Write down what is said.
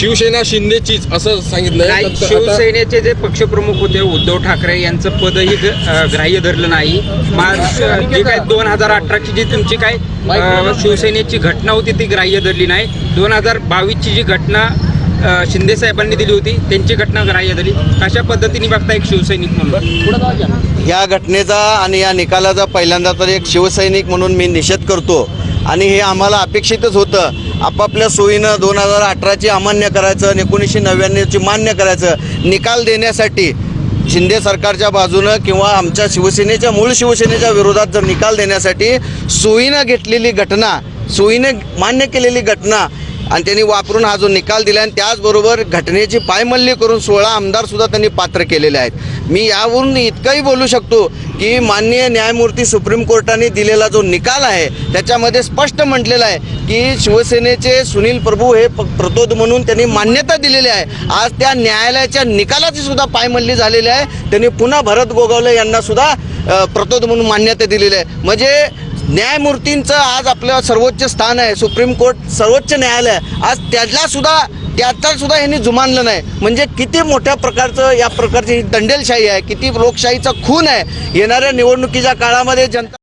शिवसेना शिंदेचीच असं सांगितलंय. नाही आता- शिवसेनेचे जे पक्षप्रमुख होते उद्धव ठाकरे यांचं पदही ग- अ, ग्राह्य धरलं नाही. मा- जी काय दोन हजार अठराची जी तुमची काय अ, शिवसेनेची घटना होती ती ग्राह्य धरली नाही. दोन हजार बावीसची जी घटना अ, शिंदे साहेबांनी दिली होती त्यांची घटना ग्राह्य धरली. कशा पद्धतीने बघता एक शिवसैनिक म्हणून? या घटनेचा आणि या निकालाचा पहिल्यांदा तर एक शिवसैनिक म्हणून मी निषेध करतो. आणि हे आम्हाला अपेक्षितच होतं. आपापल्या सोयीनं दोन हजार अठराची अमान्य करायचं आणि एकोणीसशे नव्याण्णवची मान्य करायचं निकाल देण्यासाठी शिंदे सरकारच्या बाजूनं किंवा आमच्या शिवसेनेच्या मूळ शिवसेनेच्या विरोधात जर निकाल देण्यासाठी सोयीनं घेतलेली घटना सोयीने मान्य केलेली घटना आणि त्यांनी वापरून हा जो निकाल दिला आणि त्याचबरोबर घटनेची पायमल्ली करून सोळा आमदारसुद्धा त्यांनी पात्र केलेले आहेत. मी यावरून इतकंही बोलू शकतो की माननीय न्यायमूर्ती सुप्रीम कोर्टाने दिलेला जो निकाल आहे त्याच्यामध्ये स्पष्ट म्हटलेलं आहे की शिवसेनेचे सुनील प्रभू हे प- प्रतोद म्हणून त्यांनी मान्यता दिलेली आहे. आज त्या न्यायालयाच्या निकालाची सुद्धा पायमल्ली झालेली आहे. त्यांनी पुन्हा भरत गोगावले यांना सुद्धा प्रतोद म्हणून मान्यता दिलेली आहे. म्हणजे न्यायमूर्तींचं आज आपलं सर्वोच्च स्थान आहे सुप्रीम कोर्ट सर्वोच्च न्यायालय. आज त्याला सुद्धा त्याचा सुद्धा यांनी जुमानलं नाही. म्हणजे किती मोठ्या प्रकारचं या प्रकारची दंडेलशाही आहे किती लोकशाहीचा खून आहे. येणाऱ्या निवडणुकीच्या काळामध्ये जनता